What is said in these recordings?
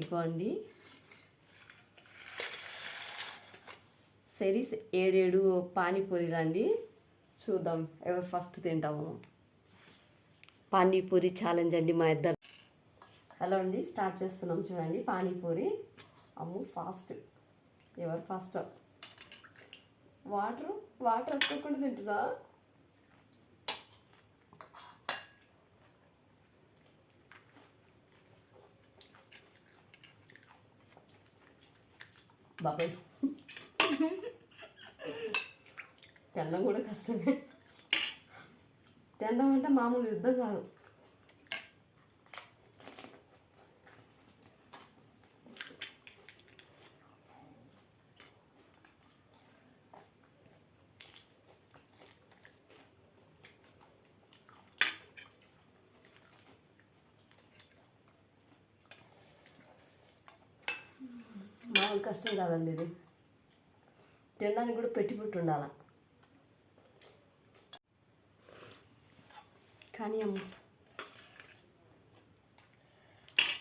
ఇవ్వండి. సరే ఏడేడు పానీపూరీలు అండి చూద్దాం ఎవరు ఫస్ట్ తింటాము. పానీపూరి ఛాలెంజ్ అండి మా ఇద్దరు. హలో అండి స్టార్ట్ చేస్తున్నాం చూడండి పానీపూరి. అమ్ము ఫాస్ట్ ఎవరు ఫస్ట్ వాటర్ వాటర్ వస్తకుండా తింటున్నా బాబాయ్. తినడం కూడా కష్టమే. తినడం అంటే మామూలు యుద్ధం కాదు. మామూలు కష్టం కాదండి ఇది. తినడానికి కూడా పెట్టి పుట్టి ఉండాల కానీ అమ్మ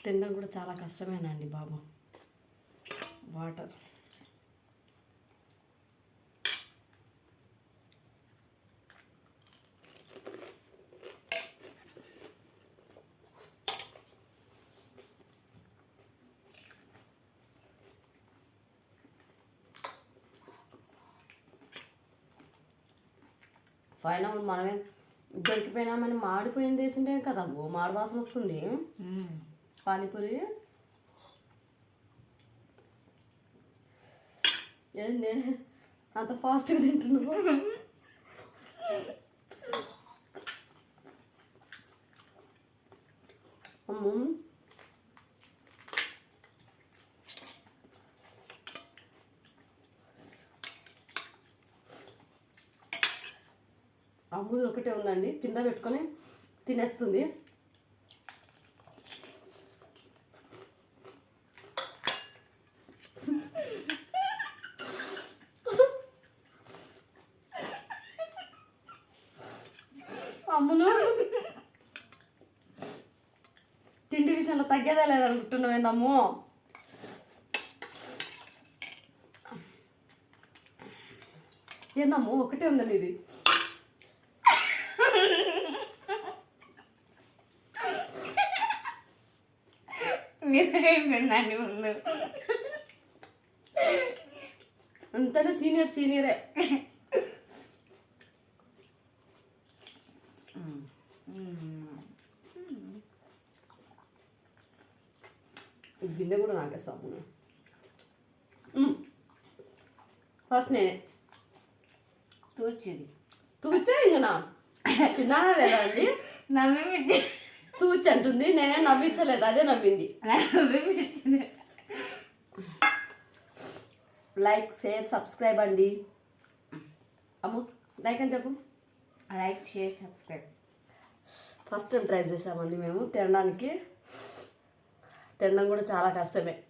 తినడం కూడా చాలా కష్టమేనండి బాబు. వాటర్. పైన మనమే దొరికిపోయినామని మాడిపోయింది వేసింటే కదా? ఓ మాడి వాసన వస్తుంది. పానీపూరి. ఏంది? అంత ఫాస్ట్గా తింటున్నావు? అమ్ము. అమ్ముది ఒకటే ఉందండి. కింద పెట్టుకొని తినేస్తుంది. అమ్మును తిండి విషయంలో తగ్గేదే లేదనుకుంటున్నావు ఏందమ్ము? ఏందమ్ము ఒకటే ఉందండి ఇది. అయిపోయిందండి ముందు అంతనే సీనియర్ సీనియరే ఈ గిన్నె కూడా నాకేస్తాము ఫస్ట్ నేనే తూర్చిది తూచా ఇంకనా తిన్నానా లేదా అండి నవ్వి తూచి అంటుంది. నేనే నవ్వించలేదు అదే నవ్వింది. నవ్వి లైక్ షేర్ సబ్స్క్రైబ్ అండి. అమ్ము లైక్ అని చెప్పు. Like share subscribe first time try చేసామండి మేము తినడానికి. తినడం కూడా చాలా కష్టమే.